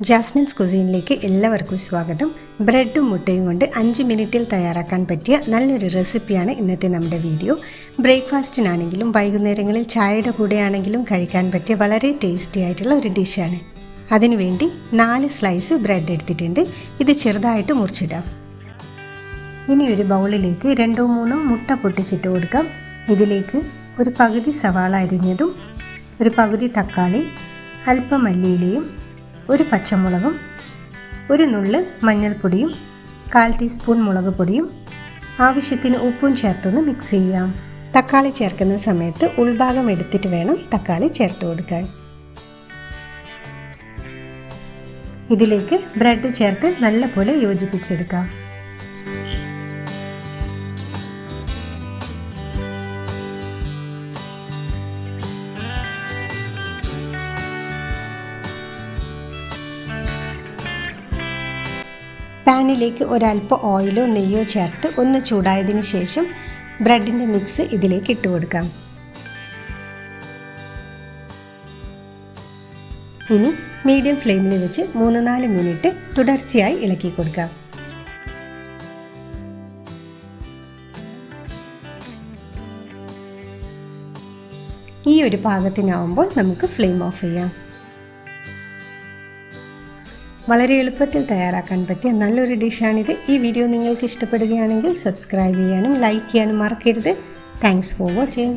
Jasmine's കുസീനിലേക്ക് എല്ലാവർക്കും സ്വാഗതം. ബ്രെഡും മുട്ടയും കൊണ്ട് അഞ്ച് മിനിറ്റിൽ തയ്യാറാക്കാൻ പറ്റിയ നല്ലൊരു റെസിപ്പിയാണ് ഇന്നത്തെ നമ്മുടെ വീഡിയോ. ബ്രേക്ക്ഫാസ്റ്റിനാണെങ്കിലും വൈകുന്നേരങ്ങളിൽ ചായയുടെ കൂടെയാണെങ്കിലും കഴിക്കാൻ പറ്റിയ വളരെ ടേസ്റ്റി ആയിട്ടുള്ള ഒരു ഡിഷാണ്. അതിനുവേണ്ടി നാല് സ്ലൈസ് ബ്രെഡ് എടുത്തിട്ടുണ്ട്. ഇത് ചെറുതായിട്ട് മുറിച്ചിടാം. ഇനി ഒരു ബൗളിലേക്ക് രണ്ടോ മൂന്നോ മുട്ട പൊട്ടിച്ചിട്ട് കൊടുക്കാം. ഇതിലേക്ക് ഒരു പകുതി സവാള അരിഞ്ഞതും ഒരു പകുതി തക്കാളി അല്പം മല്ലിയിലയും ഒരു പച്ചമുളകും ഒരു നുള്ള് മഞ്ഞൾപ്പൊടിയും കാൽ ടീസ്പൂൺ മുളക് പൊടിയും ആവശ്യത്തിന് ഉപ്പും ചേർത്തൊന്ന് മിക്സ് ചെയ്യാം. തക്കാളി ചേർക്കുന്ന സമയത്ത് ഉൾഭാഗം എടുത്തിട്ട് വേണം തക്കാളി ചേർത്ത് കൊടുക്കാൻ. ഇതിലേക്ക് ബ്രെഡ് ചേർത്ത് നല്ലപോലെ യോജിപ്പിച്ചെടുക്കാം. പാനിലേക്ക് ഒരല്പം ഓയിലോ നെയ്യോ ചേർത്ത് ഒന്ന് ചൂടായതിനു ശേഷം ബ്രെഡിന്റെ മിക്സ് ഇതിലേക്ക് ഇട്ട് കൊടുക്കാം. ഇനി മീഡിയം ഫ്ലെയിമിൽ വെച്ച് മൂന്ന് നാല് മിനിറ്റ് തുടർച്ചയായി ഇളക്കി കൊടുക്കാം. ഈ ഒരു പാകത്തിനാവുമ്പോൾ നമുക്ക് ഫ്ലെയിം ഓഫ് ചെയ്യാം. വളരെ എളുപ്പത്തിൽ തയ്യാറാക്കാൻ പറ്റിയ നല്ലൊരു ഡിഷാണിത്. ഈ വീഡിയോ നിങ്ങൾക്ക് ഇഷ്ടപ്പെടുകയാണെങ്കിൽ സബ്സ്ക്രൈബ് ചെയ്യാനും ലൈക്ക് ചെയ്യാനും മറക്കരുത്. Thanks for watching